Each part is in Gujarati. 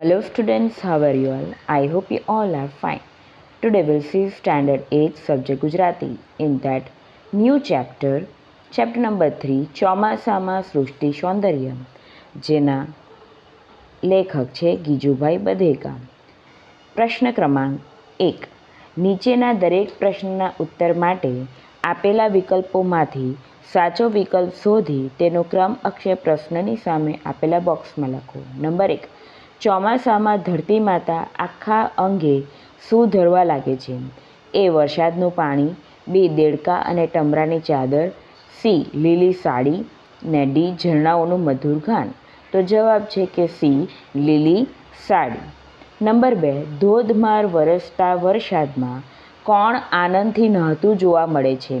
Hello students, how are you all? I hope you all are fine. Today we'll see standard 8 subject Gujarati in that new chapter, chapter number 3 ચોમાસામાં સૃષ્ટિ સૌંદર્ય જેના લેખક છે ગીજુભાઈ બધેકા પ્રશ્ન ક્રમાંક એક નીચેના દરેક પ્રશ્નના ઉત્તર માટે આપેલા વિકલ્પોમાંથી સાચો વિકલ્પ શોધી તેનો ક્રમ અક્ષર પ્રશ્નની સામે આપેલા બોક્સમાં લખો નંબર એક ચોમાસામાં ધરતી માતા આખા અંગે શું ધરવા લાગે છે. એ વરસાદનું પાણી, બી દેડકા અને ટમરાની ચાદર, સી લીલી સાડી ને ડી ઝરણાઓનું મધુર ગાન તો જવાબ છે કે સી લીલી સાડી. નંબર બે, ધોધમાર વરસતા વરસાદમાં કોણ આનંદથી નહાતું જોવા મળે છે?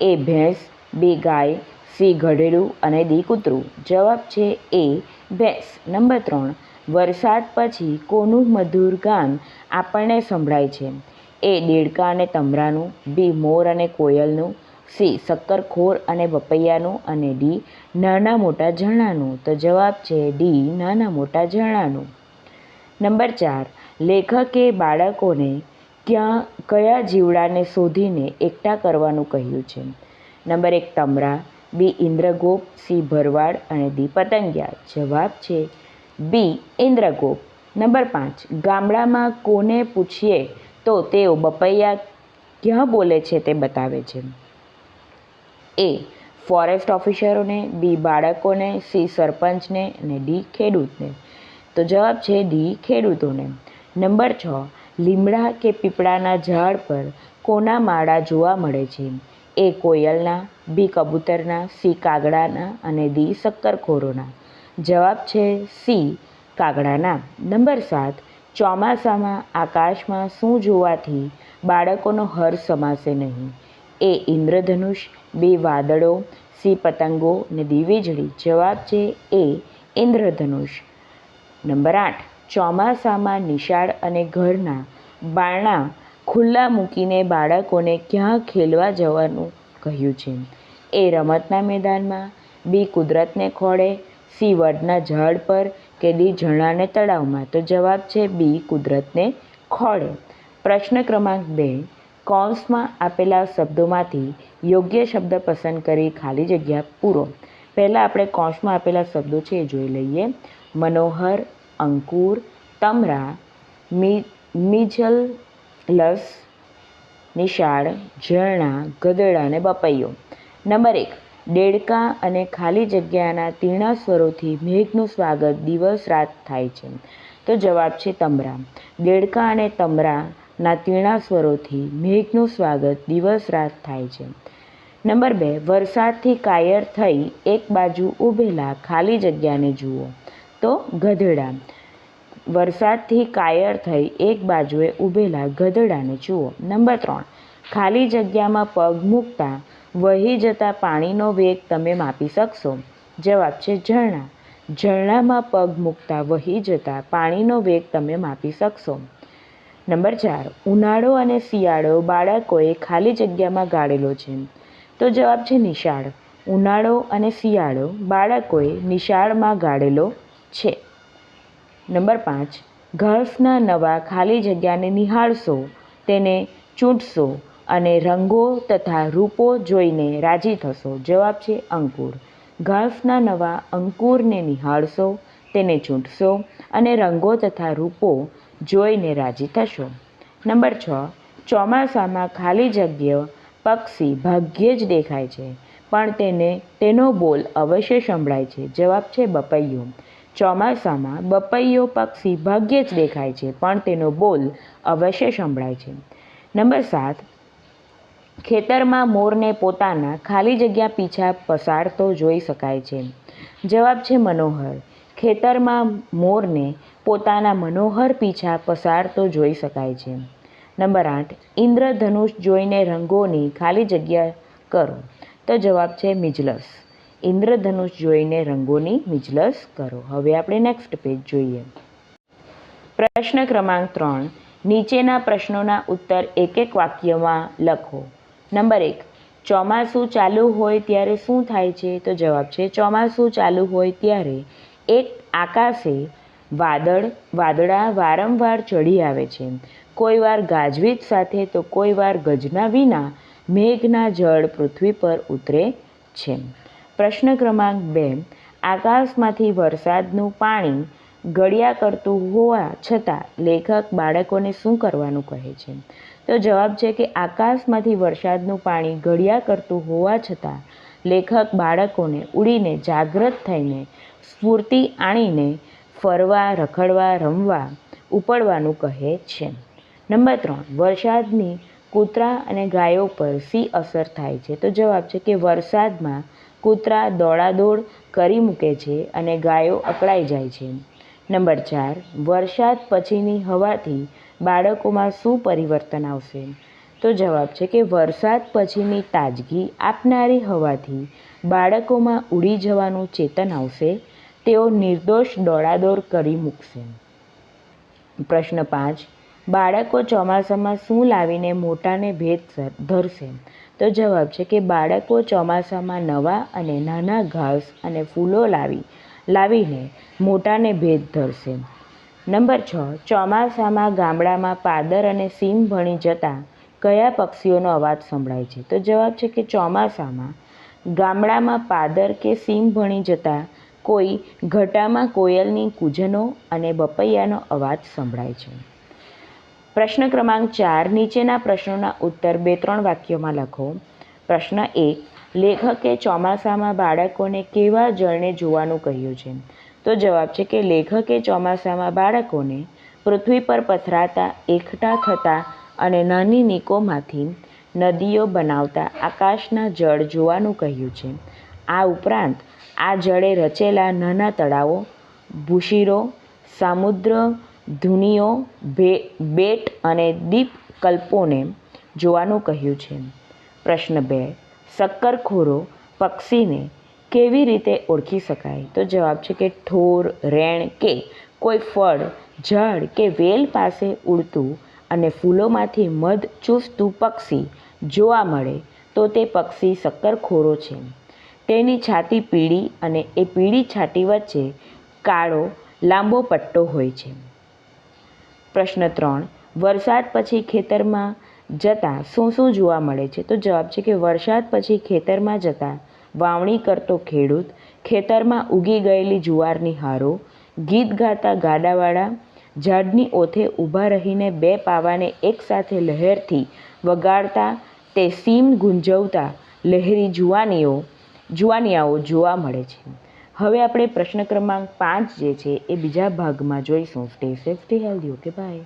એ ભેંસ, બી ગાય, સી ગધેડું અને દી કૂતરું. જવાબ છે એ ભેંસ. નંબર ત્રણ વરસાદ પછી કોનું મધુર ગાન આપણને સંભળાય છે. એ દેડકા અને તમરાનું, બી મોર અને કોયલનું, સી શક્કરખોર અને પપૈયાનું અને ડી નાના મોટા ઝરણાનું. તો જવાબ છે ડી નાના મોટા ઝરણાનું. નંબર ચાર. લેખકે બાળકોને ક્યાં, કયા જીવડાને શોધીને એકઠા કરવાનું કહ્યું છે? નંબર એક, તમરા, બી ઇન્દ્રગોપ, સી ભરવાડ અને દી પતંગિયા. જવાબ છે બી ઇન્દ્રગોપ નંબર પાંચ, ગામડામાં કોને પૂછીએ તો તેઓ બપૈયા ક્યાં બોલે છે તે બતાવે છે. એ, ફોરેસ્ટ ઓફિસરોને, બી, બાળકોને, સી, સરપંચને અને ડી, ખેડૂતને. તો જવાબ છે ડી, ખેડૂતોને. નંબર છ, લીમડા કે પીપળાના ઝાડ પર કોના માળા જોવા મળે છે? એ, કોયલના, બી, કબૂતરના, સી, કાગડાના અને ડી, શક્કરખોરોના. જવાબ છે સી, કાગડાના. નંબર સાત, ચોમાસામાં આકાશમાં શું જોવાથી બાળકોનો હર્ષ સમાશે નહીં? એ ઇન્દ્રધનુષ, બે વાદળો, સી પતંગો ને દીવીજળી જવાબ છે એ ઇન્દ્રધનુષ. નંબર આઠ, ચોમાસામાં નિશાળ અને ઘરના બારણા ખુલ્લા મૂકીને બાળકોને ક્યાં ખેલવા જવાનું કહ્યું છે? એ રમતના મેદાનમાં, બી કુદરતને ખોળે સી વડના ઝાડ પર કે ડી ઝરણાને તળાવમાં? તો જવાબ છે બી, કુદરતને ખોળે. પ્રશ્ન ક્રમાંક બે, કૌંસમાં આપેલા શબ્દોમાંથી યોગ્ય શબ્દ પસંદ કરી ખાલી જગ્યા પૂરો. પહેલાં આપણે કૌંસમાં આપેલા શબ્દો છે એ જોઈ લઈએ. મનોહર, અંકુર, તમરા મિજલ, લસ, નિશાળ, ઝરણા ગધેડા અને બપૈયો. નંબર એક દેડકા અને ખાલી જગ્યાના તીણા સ્વરોથી મેઘનું સ્વાગત દિવસ રાત થાય છે. તો જવાબ છે તમરા. દેડકા અને તમરાના તીણા સ્વરોથી મેઘનું સ્વાગત દિવસ રાત થાય છે. નંબર બે, વરસાદથી કાયર થઈ એક બાજુ ઊભેલા ખાલી જગ્યાને જુઓ. તો ગધેડા. વરસાદથી કાયર થઈ એક બાજુએ ઊભેલા ગધેડાને જુઓ. નંબર ત્રણ, ખાલી જગ્યામાં પગ મૂકતા વહી જતા પાણીનો વેગ તમે માપી શકશો. જવાબ છે ઝરણા. ઝરણામાં પગ મૂકતા વહી જતા પાણીનો વેગ તમે માપી શકશો. નંબર ચાર. ઉનાળો અને શિયાળો બાળકોએ ખાલી જગ્યામાં ગાળેલો છે. તો જવાબ છે નિશાળ. ઉનાળો અને શિયાળો બાળકોએ નિશાળમાં ગાળેલો છે. નંબર પાંચ. ઘાસના નવા ખાલી જગ્યાને નિહાળશો. તેને ચૂંટશો. અને રંગો તથા રૂપો જોઈને રાજી થશો. જવાબ છે અંકુર. ઘાસના નવા અંકુરને નિહાળશો, તેને ચૂંટશો અને રંગો તથા રૂપો જોઈને રાજી થશો. નંબર છ. ચોમાસામાં ખાલી જગ્યા પક્ષી ભાગ્યે જ દેખાય છે, પણ તેને તેનો બોલ અવશ્ય સંભળાય છે. જવાબ છે બપૈયો. ચોમાસામાં બપૈયો પક્ષી ભાગ્યે જ દેખાય છે, પણ તેનો બોલ અવશ્ય સંભળાય છે. નંબર સાત. ખેતરમાં મોરને પોતાના ખાલી જગ્યા પીછા પસારતો જોઈ શકાય છે. જવાબ છે મનોહર. ખેતરમાં મોરને પોતાના મનોહર પીછા પસારતો જોઈ શકાય છે. નંબર આઠ, ઇન્દ્રધનુષ જોઈને રંગોની ખાલી જગ્યા કરો. તો જવાબ છે મિજલસ. ઇન્દ્રધનુષ જોઈને રંગોની મિજલસ કરો. હવે આપણે નેક્સ્ટ પેજ જોઈએ. પ્રશ્ન ક્રમાંક ત્રણ, નીચેના પ્રશ્નોના ઉત્તર એક એક વાક્યમાં લખો. નંબર એક, ચોમાસું ચાલુ હોય ત્યારે શું થાય છે? તો જવાબ છે, ચોમાસું ચાલુ હોય ત્યારે એક આકાશે વાદળ, વાદળા વારંવાર ચડી આવે છે. કોઈવાર ગાજવીજ સાથે તો કોઈવાર ગજના વિના મેઘના જળ પૃથ્વી પર ઉતરે છે. પ્રશ્ન ક્રમાંક બે, આકાશમાંથી વરસાદનું પાણી ગળ્યા કરતું હોવા છતાં લેખક બાળકોને શું કરવાનું કહે છે? તો જવાબ છે કે આકાશમાંથી વરસાદનું પાણી ગળ્યા કરતું હોવા છતાં લેખક બાળકોને ઉડીને જાગૃત થઈને સ્ફૂર્તિ આણીને ફરવા, રખડવા, રમવા, ઉપડવાનું કહે છે. નંબર ત્રણ, વરસાદની કૂતરા અને ગાયો પર સી અસર થાય છે? તો જવાબ છે કે વરસાદમાં કૂતરા દોડાદોડ કરી મૂકે છે અને ગાયો અકળાઈ જાય છે. નંબર ચાર, વરસાદ પછીની હવાથી બાળકોમાં શું પરિવર્તન આવશે? તો જવાબ છે કે વરસાદ પછીની તાજગી આપનારી હવાથી બાળકોમાં ઉડી જવાનું ચેતન આવશે, તેઓ નિર્દોષ દોડાદોડ કરી મૂકશે. પ્રશ્ન પાંચ, બાળકો ચોમાસામાં શું લાવીને મોટાને ભેદ ધરશે? તો જવાબ છે કે બાળકો ચોમાસામાં નવા અને નાના ઘાસ અને ફૂલો લાવી લાવીને મોટાને ભેદ ધરશે. નંબર છ, ચોમાસામાં ગામડામાં પાદર અને સીમ ભણી જતા કયા પક્ષીઓનો અવાજ સંભળાય છે? તો જવાબ છે કે ચોમાસામાં ગામડામાં પાદર કે સીમ ભણી જતા કોઈ ઘટામાં કોયલની કૂજનો અને બપૈયાનો અવાજ સંભળાય છે. પ્રશ્ન ક્રમાંક ચાર નીચેના પ્રશ્નોના ઉત્તર બે ત્રણ વાક્યોમાં લખો. પ્રશ્ન એક લેખકે ચોમાસામાં બાળકોને કેવા જળને જોવાનું કહ્યું છે? તો જવાબ છે કે લેખકે ચોમાસામાં બાળકોને પૃથ્વી પર પથરાતા, એકઠા થતા અને નાની નીકોમાંથી નદીઓ બનાવતા આકાશના જળ જોવાનું કહ્યું છે. આ ઉપરાંત આ જળે રચેલા નાના તળાવો, ભૂશીરો, સામુદ્ર, ધુનીઓ બેટ અને દીપકલ્પોને જોવાનું કહ્યું છે. પ્રશ્ન બે. શક્કરખોરો પક્ષીને કેવી રીતે ઓળખી શકાય? તો જવાબ છે કે ઠોર, રેણ કે કોઈ ફળ, ઝાડ કે વેલ પાસે ઉડતું અને ફૂલોમાંથી મધ ચૂસતું પક્ષી જોવા મળે, તો તે પક્ષી શક્કરખોરો છે. તેની છાતી પીળી અને એ પીળી છાતી વચ્ચે કાળો, લાંબો પટ્ટો હોય છે. પ્રશ્ન ત્રણ. વરસાદ પછી ખેતરમાં જતાં શું શું જોવા મળે છે? તો જવાબ છે કે વરસાદ પછી ખેતરમાં જતાં વાવણી કરતો ખેડૂત ખેતરમાં ઉગી ગયેલી જુવારની હારો, ગીત ગાતા ગાડાવાળા, ઝાડની ઓથે ઊભા રહીને બે પાવાને એકસાથે લહેરથી વગાડતા તે સીમ ગુંજવતા લહેરી જુવાનીઓ, જુવાનિયાઓ જોવા મળે છે. હવે આપણે પ્રશ્ન ક્રમાંક પાંચ જે છે એ બીજા ભાગમાં જોઈશું. Stay safe stay healthy okay bye